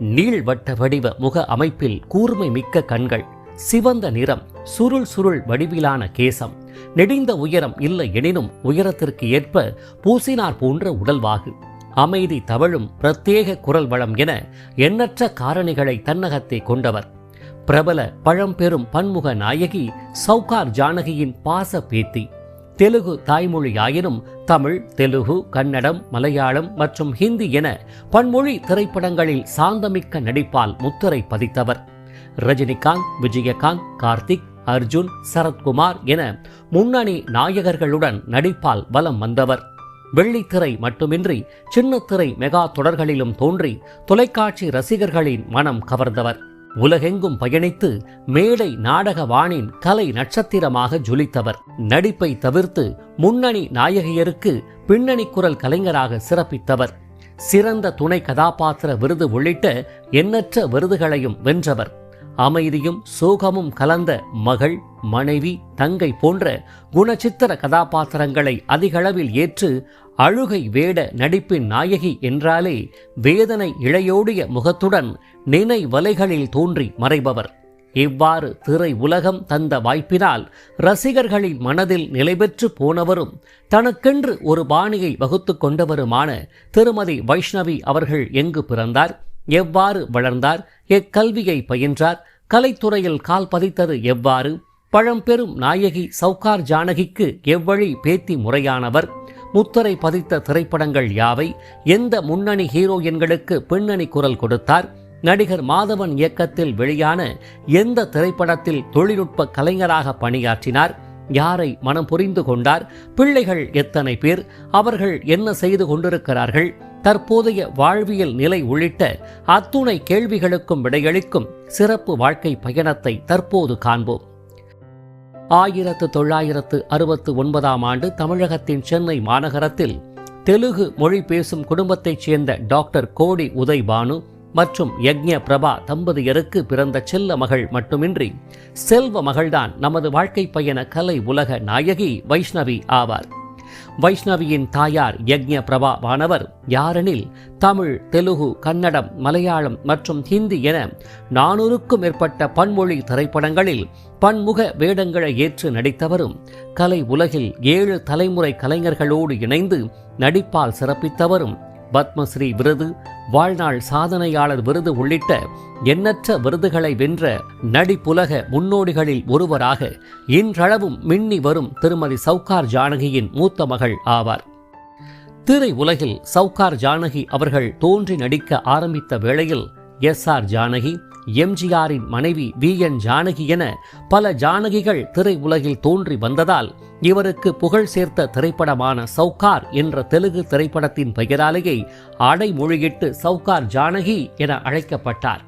நீள்வட்ட வடிவ முக அமைப்பில் கூர்மை மிக்க கண்கள் சிவந்த நிறம் சுருள் சுருள் வடிவிலான கேசம். நெடிந்த உயரம் இல்லை எனினும் உயரத்திற்கு ஏற்ப பூசினார் போன்ற உடல்வாகு. அமைதி தவழும் பிரத்யேக குரல் வளம் என எண்ணற்ற காரணிகளை தன்னகத்தை கொண்டவர். பிரபல பழம்பெரும் பன்முக நாயகி சௌகார் ஜானகியின் பாச பேத்தி. தெலுகு தாய்மொழியாயினும் தமிழ் தெலுகு கன்னடம் மலையாளம் மற்றும் ஹிந்தி என பன்மொழி திரைப்படங்களில் சாந்தமிக்க நடிப்பால் முத்திரை பதித்தவர். ரஜினிகாந்த் விஜயகாந்த் கார்த்திக் அர்ஜுன் சரத்குமார் என முன்னணி நாயகர்களுடன் நடிப்பால் வலம் வந்தவர். வெள்ளித்திரை மட்டுமின்றி சின்னத்திரை மெகா தொடர்களிலும் தோன்றி தொலைக்காட்சி ரசிகர்களின் மனம் கவர்ந்தவர். உலகெங்கும் பயணித்து மேடை நாடக வானின் கலை நட்சத்திரமாக ஜொலித்தவர். நடிப்பை தவிர்த்து முன்னணி நாயகியருக்கு பின்னணி குரல் கலைஞராக சிறப்பித்தவர். சிறந்த துணை கதாபாத்திர விருது உள்ளிட்ட எண்ணற்ற விருதுகளையும் வென்றவர். அமைதியும் சோகமும் கலந்த மகள் மனைவி தங்கை போன்ற குணச்சித்திர கதாபாத்திரங்களை அதிகளவில் ஏற்று அழுகை வேட நடிப்பின் நாயகி என்றாலே வேதனை இழையோடிய முகத்துடன் நினை வலைகளில் தோன்றி மறைபவர். இவ்வாறு திரை உலகம் தந்த வாய்ப்பினால் ரசிகர்களின் மனதில் நிலைபெற்று போனவரும் தனக்கென்று ஒரு பாணியை வகுத்து கொண்டவருமான திருமதி வைஷ்ணவி அவர்கள் எங்கு பிறந்தார் எவ்வாறு வளர்ந்தார் எக்கல்வியை பயின்றார் கலைத்துறையில் கால் பதித்தது எவ்வாறு பழம்பெரும் நாயகி சவுகார் ஜானகிக்கு எவ்வழி பேத்தி முறையானவர் முத்திரை பதித்த திரைப்படங்கள் யாவை? எந்த முன்னணி ஹீரோயின்களுக்கு பின்னணி குரல் கொடுத்தார்? நடிகர் மாதவன் இயக்கத்தில் வெளியான எந்த திரைப்படத்தில் தொழில்நுட்ப கலைஞராக பணியாற்றினார்? யாரை மனம் புரிந்து கொண்டார்? பிள்ளைகள் எத்தனை பேர்? அவர்கள் என்ன செய்து கொண்டிருக்கிறார்கள்? தற்போதைய வாழ்வியல் நிலை உள்ளிட்ட அத்துணை கேள்விகளுக்கும் விடையளிக்கும் சிறப்பு வாழ்க்கை பயணத்தை தற்போது காண்போம். ஆயிரத்து தொள்ளாயிரத்து அறுபத்து ஒன்பதாம் ஆண்டு தமிழகத்தின் சென்னை மாநகரத்தில் தெலுகு மொழி பேசும் குடும்பத்தைச் சேர்ந்த டாக்டர் கோடி உதய்பானு மற்றும் யக்ஞ பிரபா தம்பதியருக்கு பிறந்த செல்ல மகள் மட்டுமின்றி செல்வ மகள்தான் நமது வாழ்க்கை பயண கலை உலக நாயகி வைஷ்ணவி ஆவார். வைஷ்ணவியின் தாயார் யக்ஞ பிரபா வானவர் யாரெனில் தமிழ் தெலுகு கன்னடம் மலையாளம் மற்றும் ஹிந்தி என நானூறுக்கும் மேற்பட்ட பன்மொழி திரைப்படங்களில் பன்முக வேடங்களை ஏற்று நடித்தவரும் கலை உலகில் ஏழு தலைமுறை கலைஞர்களோடு இணைந்து நடிப்பால் சிறப்பித்தவரும் பத்மஸ்ரீ விருது வாழ்நாள் சாதனையாளர் விருது உள்ளிட்ட எண்ணற்ற விருதுகளை வென்ற நடிப்புலக முன்னோடிகளில் ஒருவராக இன்றளவும் மின்னி வரும் திருமதி சவுகார் ஜானகியின் மூத்த மகள் ஆவார். திரை உலகில் சவுகார் ஜானகி அவர்கள் தோன்றி நடிக்க ஆரம்பித்த வேளையில் எஸ் ஆர் ஜானகி எம்ஜிஆரின் மனைவி வி என் ஜானகி என பல ஜானகிகள் திரை உலகில் தோன்றி வந்ததால் இவருக்கு புகழ் சேர்த்த திரைப்படமான சவுகார் என்ற தெலுங்கு திரைப்படத்தின் பெயராலேயே அடைமொழியிட்டு சவுகார் ஜானகி என அழைக்கப்பட்டார்.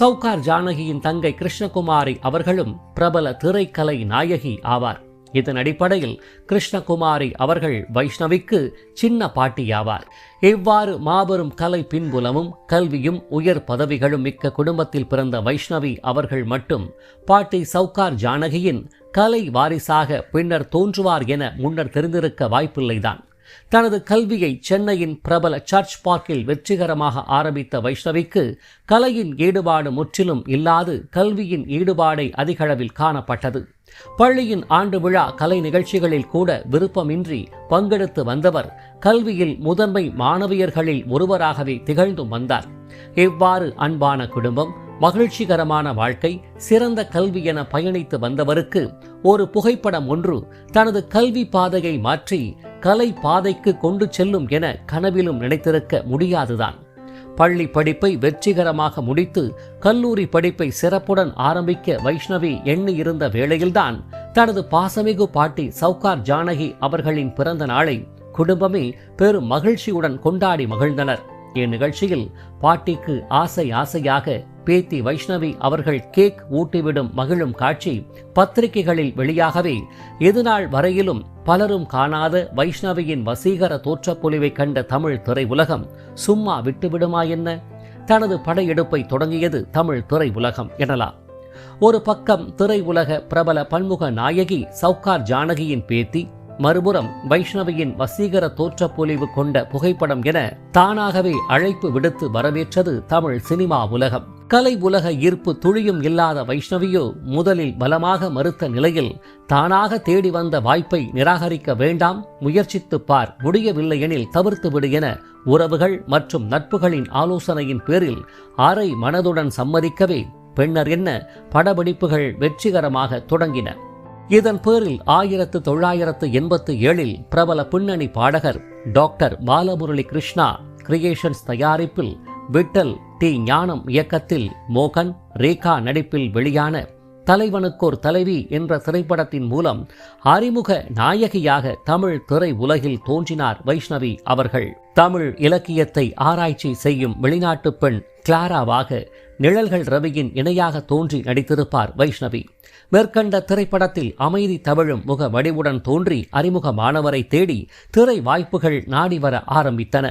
சவுகார் ஜானகியின் தங்கை கிருஷ்ணகுமாரி அவர்களும் பிரபல திரைக்கலை நாயகி ஆவார். இதன் அடிப்படையில் கிருஷ்ணகுமாரி அவர்கள் வைஷ்ணவிக்கு சின்ன பாட்டியாவார். இவ்வாறு மாபெரும் கலை பின்புலமும் கல்வியும் உயர் பதவிகளும் மிக்க குடும்பத்தில் பிறந்த வைஷ்ணவி அவர்கள் மட்டும் பாட்டி சவுகார் ஜானகியின் கலை வாரிசாக பின்னர் தோன்றுவார் என முன்னர் தெரிந்திருக்க வாய்ப்பில்லைதான். தனது கல்வியை சென்னையின் பிரபல சர்ச் பார்க்கில் வெற்றிகரமாக ஆரம்பித்த வைஷ்ணவிக்கு கலையின் ஈடுபாடு முற்றிலும் இல்லாது கல்வியின் ஈடுபாடை அதிகளவில் காணப்பட்டது. பள்ளியின் ஆண்டு விழா கலை நிகழ்ச்சிகளில் கூட விருப்பமின்றி பங்கெடுத்து வந்தவர் கல்வியில் முதன்மை மாணவியர்களில் ஒருவராகவே திகழ்ந்தும் வந்தார். இவ்வாறு அன்பான குடும்பம் மகிழ்ச்சிகரமான வாழ்க்கை சிறந்த கல்வி என பயணித்து வந்தவருக்கு ஒரு புகைப்படம் ஒன்று தனது கல்வி பாதையை மாற்றி கலை பாதைக்கு கொண்டு செல்லும் என கனவிலும் நினைத்திருக்க முடியாதுதான். பள்ளி படிப்பை வெற்றிகரமாக முடித்து கல்லூரி படிப்பை சிறப்புடன் ஆரம்பிக்க வைஷ்ணவி எண்ணி இருந்த வேளையில்தான் தனது பாசமிகு பாட்டி சவுகார் ஜானகி அவர்களின் பிறந்த நாளை குடும்பமே பெரும் மகிழ்ச்சியுடன் கொண்டாடி மகிழ்ந்தனர். இந்நிகழ்ச்சியில் பாட்டிக்கு ஆசை ஆசையாக பேத்தி வைஷ்ணவி அவர்கள் கேக் ஊட்டிவிடும் மகிழும் காட்சி பத்திரிகைகளில் வெளியாகவே எதுநாள் வரையிலும் பலரும் காணாத வைஷ்ணவியின் வசீகர தோற்றப்பொலிவை கண்ட தமிழ் திரை உலகம் சும்மா விட்டுவிடுமா என்ன? தனது படையெடுப்பை தொடங்கியது தமிழ் திரை உலகம் எனலாம். ஒரு பக்கம் திரை உலக பிரபல பன்முக நாயகி சவுகார் ஜானகியின் பேத்தி மறுபுறம் வைஷ்ணவியின் வசீகர தோற்றப்பொலிவு கொண்ட புகைப்படம் என தானாகவே அழைப்பு விடுத்து வரவேற்றது தமிழ் சினிமா உலகம். கலை உலக ஈர்ப்பு துளியும் இல்லாத வைஷ்ணவியோ முதலில் பலமாக மறுத்த நிலையில் தானாக தேடி வந்த வாய்ப்பை நிராகரிக்க வேண்டாம் முயற்சித்து பார். முடியவில்லை எனில் தவிர்த்து விடு என உறவுகள் மற்றும் நட்புகளின் ஆலோசனையின் பேரில் அரை மனதுடன் சம்மதிக்கவே பெண்ணர் என்ன படப்பிடிப்புகள் வெற்றிகரமாக தொடங்கின. இதன் பேரில் ஆயிரத்து தொள்ளாயிரத்து எண்பத்து ஏழில் பிரபல பின்னணி பாடகர் டாக்டர் பாலமுரளி கிருஷ்ணா கிரியேஷன்ஸ் தயாரிப்பில் விட்டல் டி ஞானம் இயக்கத்தில் மோகன் ரேகா நடிப்பில் வெளியான தலைவனுக்கோர் தலைவி என்ற திரைப்படத்தின் மூலம் அறிமுக நாயகியாக தமிழ் திரை உலகில் தோன்றினார் வைஷ்ணவி அவர்கள். தமிழ் இலக்கியத்தை ஆராய்ச்சி செய்யும் வெளிநாட்டு பெண் கிளாராவாக நிழல்கள் ரவியின் இணையாக தோன்றி நடித்திருப்பார் வைஷ்ணவி. மேற்கண்ட திரைப்படத்தில் அமைதி தவழும் முக வடிவுடன் தோன்றி அறிமுகமானவரை தேடி திரை வாய்ப்புகள் நாடி வர ஆரம்பித்தன.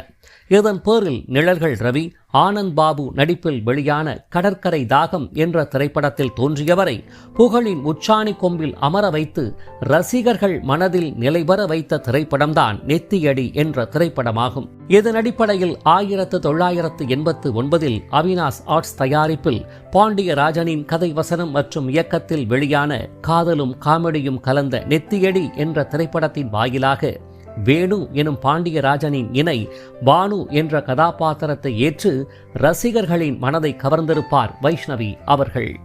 இதன் பேரில் நிழல்கள் ரவி ஆனந்த் பாபு நடிப்பில் வெளியான கடற்கரை தாகம் என்ற திரைப்படத்தில் தோன்றியவரை புகழின் உச்சாணி கொம்பில் அமர வைத்து ரசிகர்கள் மனதில் நிலைபெற வைத்த திரைப்படம்தான் நெத்தியடி என்ற திரைப்படமாகும். இதன் அடிப்படையில் ஆயிரத்து தொள்ளாயிரத்து எண்பத்து ஒன்பதில் அவினாஸ் ஆர்ட்ஸ் தயாரிப்பில் பாண்டியராஜனின் கதை வசனம் மற்றும் இயக்கத்தில் வெளியான காதலும் காமெடியும் கலந்த நெத்தியடி என்ற திரைப்படத்தின் வாயிலாக வேணு எனும் பாண்டியராஜனின் இணை பானு என்ற கதாபாத்திரத்தை ஏற்று ரசிகர்களின் மனதை கவர்ந்திருப்பார் வைஷ்ணவி அவர்கள்.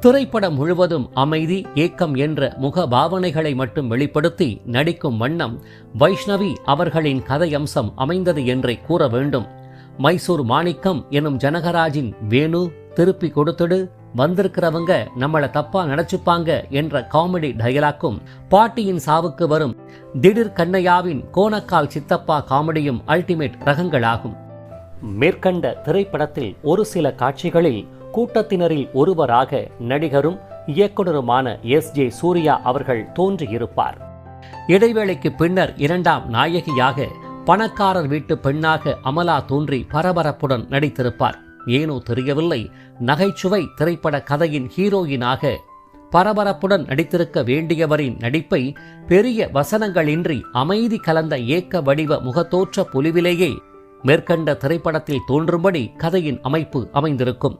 திரைப்படம் முழுவதும் அமைதி ஏக்கம் என்ற முக பாவனைகளை மட்டும் வெளிப்படுத்தி நடிக்கும் வண்ணம் வைஷ்ணவி அவர்களின் கதையம்சம் அமைந்தது என்றே கூற வேண்டும். மைசூர் மாணிக்கம் எனும் ஜனகராஜின் வேணு திருப்பி கொடுத்துடு வந்திருக்கிறவங்க நம்மளை தப்பா நினைச்சுப்பாங்க என்ற காமெடி டயலாக்கும் பாட்டியின் சாவுக்கு வரும் திடீர் கண்ணையாவின் கோணக்கால் சித்தப்பா காமெடியும் அல்டிமேட் ரகங்களாகும். மேற்கண்ட திரைப்படத்தில் ஒரு சில காட்சிகளில் கூட்டத்தினரில் ஒருவராக நடிகரும் இயக்குனருமான எஸ் ஜே சூர்யா அவர்கள் தோன்றியிருப்பார். இடைவேளைக்கு பின்னர் இரண்டாம் நாயகியாக பணக்காரர் வீட்டு பெண்ணாக அமலா தோன்றி பரபரப்புடன் நடித்திருப்பார். ஏனோ தெரியவில்லை நகைச்சுவை திரைப்பட கதையின் ஹீரோயினாக பரபரப்புடன் நடித்திருக்க வேண்டியவரின் நடிப்பை பெரிய வசனங்களின்றி அமைதி கலந்த ஏக்க வடிவ முகத்தோற்ற பொலிவிலேயே மேற்கண்ட திரைப்படத்தில் தோன்றும்படி கதையின் அமைப்பு அமைந்திருக்கும்.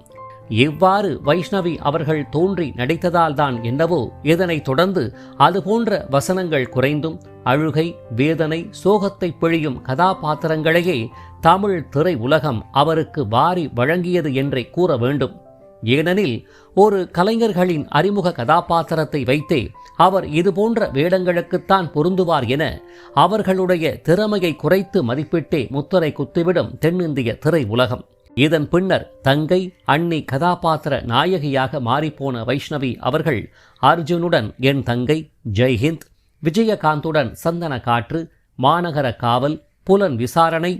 இவ்வாறு வைஷ்ணவி அவர்கள் தோன்றி நடித்ததால்தான் என்னவோ இதனைத் தொடர்ந்து அதுபோன்ற வசனங்கள் குறைந்தும் அழுகை வேதனை சோகத்தை பிழியும் கதாபாத்திரங்களையே தமிழ் திரை உலகம் அவருக்கு வாரி வழங்கியது என்றே கூற வேண்டும். ஏனெனில் ஒரு கலைஞர்களின் அறிமுக கதாபாத்திரத்தை வைத்தே அவர் இதுபோன்ற வேடங்களுக்குத்தான் பொருந்துவார் என அவர்களுடைய திறமையை குறைத்து மதிப்பிட்டே முத்திரை குத்திவிடும் தென்னிந்திய திரை உலகம் இதன் பின்னர் தங்கை அன்னி கதாபாத்திர நாயகியாக மாறிப்போன வைஷ்ணவி அவர்கள் அர்ஜுனுடன் என் தங்கை ஜெய்ஹிந்த் விஜயகாந்துடன் சந்தன காற்று மாநகர காவல் புலன் விசாரணை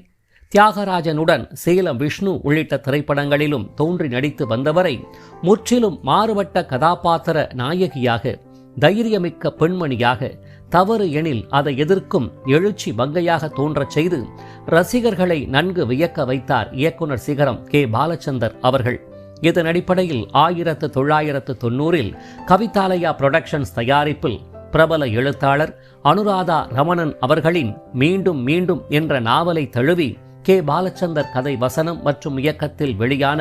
தியாகராஜனுடன் சேலம் விஷ்ணு உள்ளிட்ட திரைப்படங்களிலும் தோன்றி நடித்து வந்தவரை முற்றிலும் மாறுபட்ட கதாபாத்திர நாயகியாக தைரியமிக்க பெண்மணியாக தவறு எனில் அதை எதிர்க்கும் எழுச்சி மங்கையாக தோன்றச் செய்து ரசிகர்களை நன்கு வியக்க வைத்தார் இயக்குனர் சிகரம் கே. பாலச்சந்தர் அவர்கள். இதன் அடிப்படையில் ஆயிரத்து தொள்ளாயிரத்து தொண்ணூறில் கவிதாலயா புரொடக்ஷன்ஸ் தயாரிப்பில் பிரபல எழுத்தாளர் அனுராதா ரமணன் அவர்களின் மீண்டும் மீண்டும் என்ற நாவலை தழுவி கே பாலச்சந்தர் கதை வசனம் மற்றும் இயக்கத்தில் வெளியான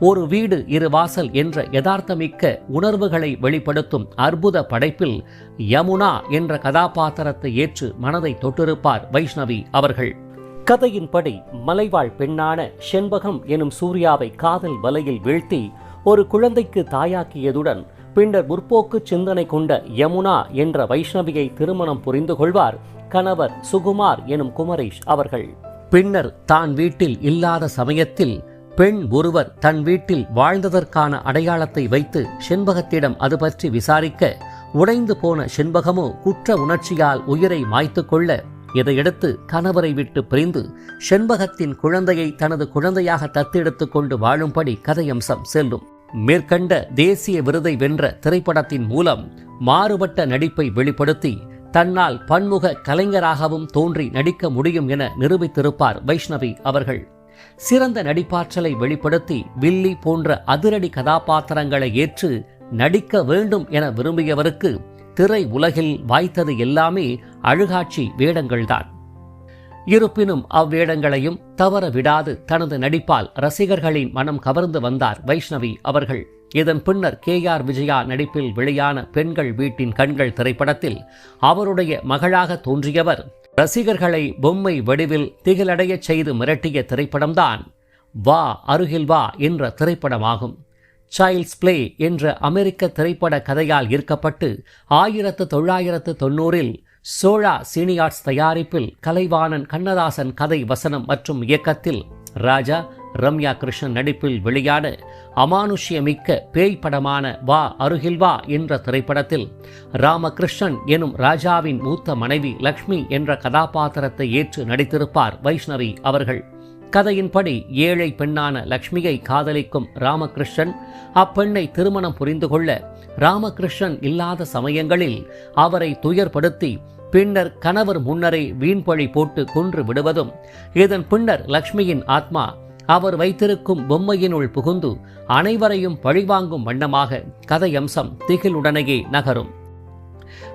ஒரு வீடு இரு வாசல் என்ற யதார்த்தமிக்க உணர்வுகளை வெளிப்படுத்தும் அற்புத படைப்பில் யமுனா என்ற கதாபாத்திரத்தை ஏற்று மனதை தொட்டிருப்பார் வைஷ்ணவி அவர்கள். கதையின்படி மலைவாழ் பெண்ணான செண்பகம் எனும் சூர்யாவை காதல் வலையில் வீழ்த்தி ஒரு குழந்தைக்கு தாயாக்கியதுடன் பின்னர் முற்போக்கு சிந்தனை கொண்ட யமுனா என்ற வைஷ்ணவியை திருமணம் புரிந்து கொள்வார் கணவர் சுகுமார் எனும் குமரேஷ் அவர்கள். பின்னர் தான் வீட்டில் இல்லாத சமயத்தில் பெண் ஒருவர் தன் வீட்டில் வாழ்ந்ததற்கான அடையாளத்தை வைத்து செண்பகத்திடம் அது பற்றி விசாரிக்க உடைந்து போன செண்பகமோ குற்ற உணர்ச்சியால் உயிரை மாய்த்து கொள்ள இதையடுத்து கணவரை விட்டு பிரிந்து செண்பகத்தின் குழந்தையை தனது குழந்தையாக தத்தெடுத்து கொண்டு வாழும்படி கதையம்சம் செல்லும். மேற்கண்ட தேசிய விருதை வென்ற திரைப்படத்தின் மூலம் மாறுபட்ட நடிப்பை வெளிப்படுத்தி தன்னால் பன்முக கலைஞராகவும் தோன்றி நடிக்க முடியும் என நிரூபித்திருப்பார் வைஷ்ணவி அவர்கள். சிறந்த நடிப்பாற்றலை வெளிப்படுத்தி வில்லி போன்ற அதிரடி கதாபாத்திரங்களை ஏற்று நடிக்க வேண்டும் என விரும்பியவருக்கு திரை உலகில் வாய்த்தது எல்லாமே அழுகாட்சி வேடங்கள்தான் இருப்பினும் அவ்வேடங்களையும் தவற விடாது தனது நடிப்பால் ரசிகர்களின் மனம் கவர்ந்து வந்தார் வைஷ்ணவி அவர்கள். இதன் பின்னர் கே ஆர் விஜயா நடிப்பில் வெளியான பெண்கள் வீட்டின் கண்கள் திரைப்படத்தில் அவருடைய மகளாக தோன்றியவர். ரசிகர்களை பொம்மை வடிவில் திகழடையச் செய்து மிரட்டிய திரைப்படம்தான் வா அருகில் வா என்ற திரைப்படமாகும். சைல்ட்ஸ் பிளே என்ற அமெரிக்க திரைப்பட கதையால் ஈர்க்கப்பட்டு ஆயிரத்து தொள்ளாயிரத்து தொண்ணூறில் சோழா சீனியார்ட்ஸ் தயாரிப்பில் கலைவாணன் கண்ணதாசன் கதை வசனம் மற்றும் இயக்கத்தில். ராஜா ரம்யா கிருஷ்ணன் நடிப்பில் வெளியான அமானுஷ்யமிக்க பேய் படமான வா அருகில் வா என்ற திரைப்படத்தில் ராமகிருஷ்ணன் எனும் ராஜாவின் மூத்த மனைவி லக்ஷ்மி என்ற கதாபாத்திரத்தை ஏற்று நடித்திருப்பார் வைஷ்ணவி அவர்கள். கதையின்படி ஏழை பெண்ணான லக்ஷ்மியை காதலிக்கும் ராமகிருஷ்ணன் அப்பெண்ணை திருமணம் புரிந்து கொள்ள ராமகிருஷ்ணன் இல்லாத சமயங்களில் அவரை துயர்படுத்தி பின்னர் கணவர் முன்னரே வீண்பழி போட்டு கொன்று விடுவதும் இதன் பின்னர் லக்ஷ்மியின் ஆத்மா அவர் வைத்திருக்கும் பொம்மையினுள் புகுந்து அனைவரையும் பழிவாங்கும் வண்ணமாக கதையம்சம் திகிலுடனேயே நகரும்.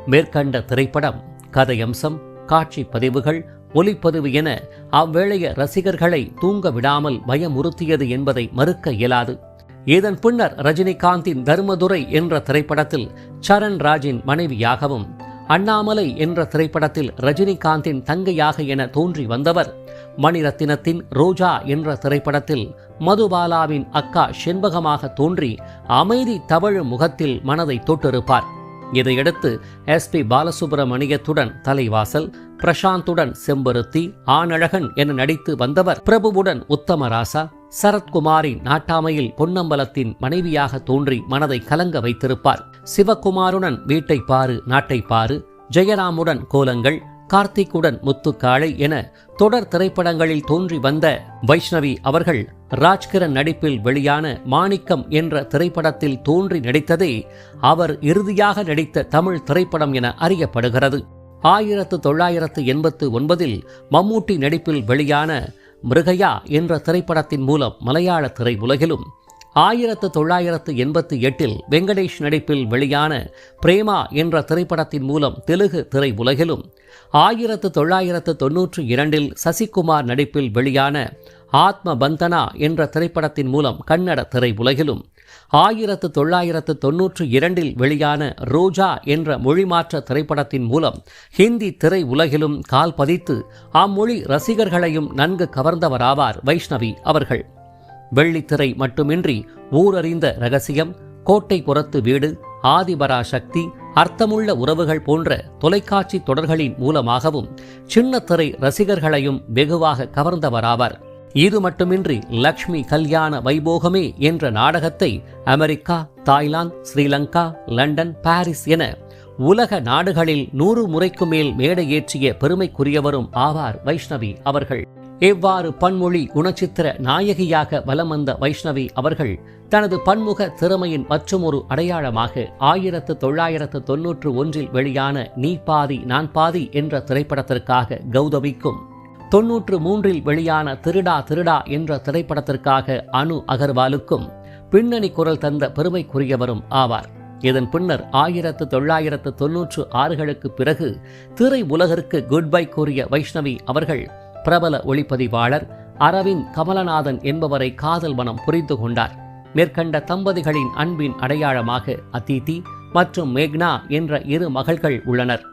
மேற்கண்ட திரைப்படம் கதையம்சம் காட்சி பதிவுகள் ஒலிப்பதிவு என அவ்வேளைய ரசிகர்களை தூங்க விடாமல் பயமுறுத்தியது என்பதை மறுக்க இயலாது. இதன் பின்னர் ரஜினிகாந்தின் தர்மதுரை என்ற திரைப்படத்தில் சரண் ராஜின் மனைவியாகவும் அண்ணாமலை என்ற திரைப்படத்தில் ரஜினிகாந்தின் தங்கையாக என தோன்றி வந்தவர் மணிரத்தினத்தின் ரோஜா என்ற திரைப்படத்தில் மதுபாலாவின் அக்கா செண்பகமாக தோன்றி அமைதி தவழு முகத்தில் மனதை தொட்டிருப்பார். இதையடுத்து எஸ் பி பாலசுப்ரமணியத்துடன் தலைவாசல் பிரசாந்துடன் செம்பருத்தி ஆனழகன் என நடித்து வந்தவர் பிரபுவுடன் உத்தமராசா சரத்குமாரின் நாட்டாமையில் பொன்னம்பலத்தின் மனைவியாக தோன்றி மனதை கலங்க வைத்திருப்பார். சிவகுமாருடன் வீட்டை பாரு நாட்டை பாரு ஜெயராமுடன் கோலங்கள் கார்த்திக்குடன் முத்துக்காளை என தொடர் திரைப்படங்களில் தோன்றி வந்த வைஷ்ணவி அவர்கள் ராஜ்கிரண் நடிப்பில் வெளியான மாணிக்கம் என்ற திரைப்படத்தில் தோன்றி நடித்ததே அவர் இறுதியாக நடித்த தமிழ் திரைப்படம் என அறியப்படுகிறது. ஆயிரத்து தொள்ளாயிரத்து எண்பத்து ஒன்பதில் மம்மூட்டி நடிப்பில் வெளியான மிருகயா என்ற திரைப்படத்தின் மூலம் மலையாள திரையுலகிலும் ஆயிரத்து தொள்ளாயிரத்து எண்பத்தி எட்டில் வெங்கடேஷ் நடிப்பில் வெளியான பிரேமா என்ற திரைப்படத்தின் மூலம் தெலுங்கு திரையுலகிலும் ஆயிரத்து தொள்ளாயிரத்து தொன்னூற்றி இரண்டில் சசிகுமார் நடிப்பில் வெளியான ஆத்ம பந்தனா என்ற திரைப்படத்தின் மூலம் கன்னட திரையுலகிலும் ஆயிரத்து தொள்ளாயிரத்து தொன்னூற்றி இரண்டில் வெளியான ரோஜா என்ற மொழிமாற்ற திரைப்படத்தின் மூலம் ஹிந்தி திரை உலகிலும் கால் பதித்து அம்மொழி ரசிகர்களையும் நன்கு கவர்ந்தவராவார் வைஷ்ணவி அவர்கள். வெள்ளித்திரை மட்டுமின்றி ஊரறிந்த ரகசியம் கோட்டை புறத்து வீடு ஆதிபரா சக்தி அர்த்தமுள்ள உறவுகள் போன்ற தொலைக்காட்சி தொடர்களின் மூலமாகவும் சின்னத்திரை ரசிகர்களையும் வெகுவாக கவர்ந்தவராவார். இது மட்டுமின்றி லக்ஷ்மி கல்யாண வைபோகமே என்ற நாடகத்தை America Thailand Sri Lanka London Paris என உலக நாடுகளில் நூறு முறைக்கு மேல் மேடையேற்றிய பெருமைக்குரியவரும் ஆவார் வைஷ்ணவி அவர்கள். எவ்வாறு பன்மொழி குணச்சித்திர நாயகியாக வலம் வந்த வைஷ்ணவி அவர்கள் தனது பன்முக திறமையின் மற்றுமொரு அடையாளமாக ஆயிரத்து தொள்ளாயிரத்து தொன்னூற்று ஒன்றில் வெளியான நீ பாதி நான் பாதி என்ற திரைப்படத்திற்காக கௌதமிக்கும் தொன்னூற்று மூன்றில் வெளியான திருடா திருடா என்ற திரைப்படத்திற்காக அனு அகர்வாலுக்கும் பின்னணி குரல் தந்த பெருமைக்குரியவரும் ஆவார். இதன் பின்னர் ஆயிரத்து தொள்ளாயிரத்து தொன்னூற்று ஆறுகளுக்கு பிறகு திரை உலகிற்கு குட் பை கூறிய வைஷ்ணவி அவர்கள் பிரபல ஒளிப்பதிவாளர் அரவிந்த் கமலநாதன் என்பவரை காதல் மனம் புரிந்து கொண்டார். மேற்கண்ட தம்பதிகளின் அன்பின் அடையாளமாக அதிதி மற்றும் மேக்னா என்ற இரு மகள்கள் உள்ளனர்.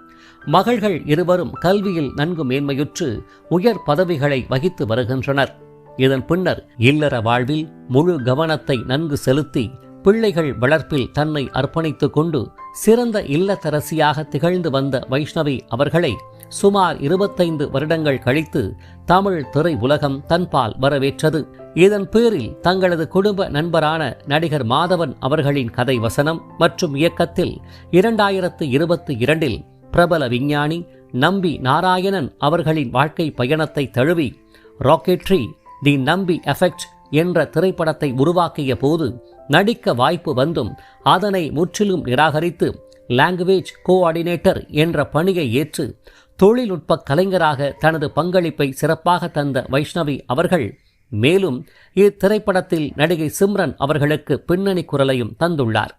மகள்கள் இருவரும் கல்வியில் நன்கு மேன்மையுற்று உயர் பதவிகளை வகித்து வருகின்றனர். இதன் பின்னர் இல்லற வாழ்வில் முழு கவனத்தை நன்கு செலுத்தி பிள்ளைகள் வளர்ப்பில் தன்னை அர்ப்பணித்துக் கொண்டு சிறந்த இல்லத்தரசியாக திகழ்ந்து வந்த வைஷ்ணவி அவர்களை சுமார் இருபத்தைந்து வருடங்கள் கழித்து தமிழ் திரை உலகம் தன்பால் வரவேற்றது. இதன் பேரில் தங்களது குடும்ப நண்பரான நடிகர் மாதவன் அவர்களின் கதை வசனம் மற்றும் இயக்கத்தில் இரண்டாயிரத்து இருபத்தி இரண்டில் பிரபல விஞ்ஞானி நம்பி நாராயணன் அவர்களின் வாழ்க்கை பயணத்தை தழுவி ராக்கெட்ரி தி நம்பி எஃபெக்ட் என்ற திரைப்படத்தை உருவாக்கிய போது நடிக்க வாய்ப்பு வந்தும் அதனை முற்றிலும் நிராகரித்து லாங்குவேஜ் கோஆர்டினேட்டர் என்ற பணியை ஏற்று தொழில்நுட்ப கலைஞராக தனது பங்களிப்பை சிறப்பாக தந்த வைஷ்ணவி அவர்கள் மேலும் இத்திரைப்படத்தில் நடிகை சிம்ரன் அவர்களுக்கு பின்னணி குரலையும் தந்துள்ளார்.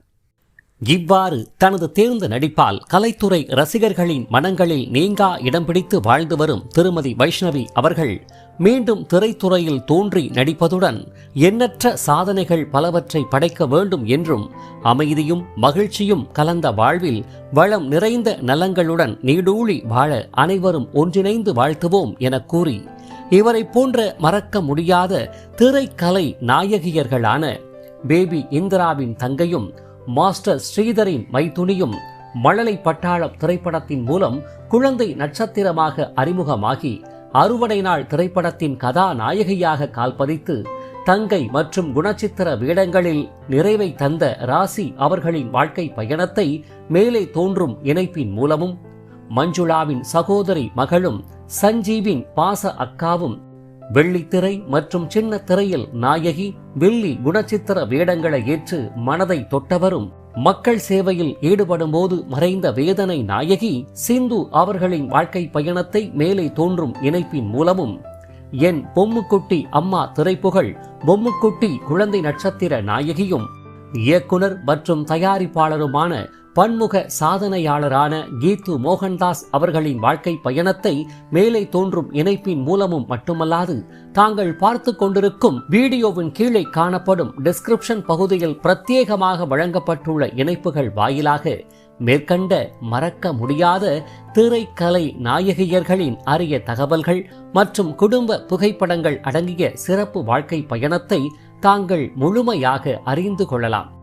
இவ்வாறு தனது தேர்ந்த நடிப்பால் கலைத்துறை ரசிகர்களின் மனங்களில் நீங்கா இடம் பிடித்து வாழ்ந்து வரும் திருமதி வைஷ்ணவி அவர்கள் மீண்டும் திரைத்துறையில் தோன்றி நடிப்பதுடன் எண்ணற்ற சாதனைகள் பலவற்றை படைக்க வேண்டும் என்றும் அமைதியும் மகிழ்ச்சியும் கலந்த வாழ்வில் வளம் நிறைந்த நலங்களுடன் நீடூழி வாழ அனைவரும் ஒன்றிணைந்து வாழ்த்துவோம் என கூறி இவரை போன்ற மறக்க முடியாத திரைக்கலை நாயகியர்களான பேபி இந்திராவின் தங்கையும் மாஸ்டர் ஸ்ரீதரின் மைத்துனியும் மழலை பட்டாளம் திரைப்படத்தின் மூலம் குழந்தை நட்சத்திரமாக அறிமுகமாகி அறுவடை நாள் திரைப்படத்தின் கதாநாயகியாக கால்பதித்து தங்கை மற்றும் குணச்சித்திர வேடங்களில் நிறைவை தந்த ராசி அவர்களின் வாழ்க்கை பயணத்தை மேலே தோன்றும் இணைப்பின் மூலமும் மஞ்சுளாவின் சகோதரி மகளும் சஞ்சீவின் பாச அக்காவும் வெள்ளித்திரை மற்றும் சின்ன திரையில் நாயகி வெள்ளி குணச்சித்திர வேடங்களை ஏற்று மனதை தொட்டவரும் மக்கள் சேவையில் ஈடுபடும் போது மறைந்த வேதனை நாயகி சிந்து அவர்களின் வாழ்க்கை பயணத்தை மேலே தோன்றும் இணைப்பின் மூலமும். என் பொம்முக்குட்டி அம்மா திரைப்புகழ் பொம்முக்குட்டி குழந்தை நட்சத்திர நாயகியும் இயக்குனர் மற்றும் தயாரிப்பாளருமான பன்முக சாதனையாளரான கீத்து மோகன்தாஸ் அவர்களின் வாழ்க்கை பயணத்தை மேலே தோன்றும் இணைப்பின் மூலமும் மட்டுமல்லாது தாங்கள் பார்த்து கொண்டிருக்கும் வீடியோவின் கீழே காணப்படும் டிஸ்கிரிப்ஷன் பகுதியில் பிரத்யேகமாக வழங்கப்பட்டுள்ள இணைப்புகள் வாயிலாக மேற்கண்ட மறக்க முடியாத திரைக்கலை நாயகியர்களின் அரிய தகவல்கள் மற்றும் குடும்ப புகைப்படங்கள் அடங்கிய சிறப்பு வாழ்க்கை பயணத்தை தாங்கள் முழுமையாக அறிந்து கொள்ளலாம்.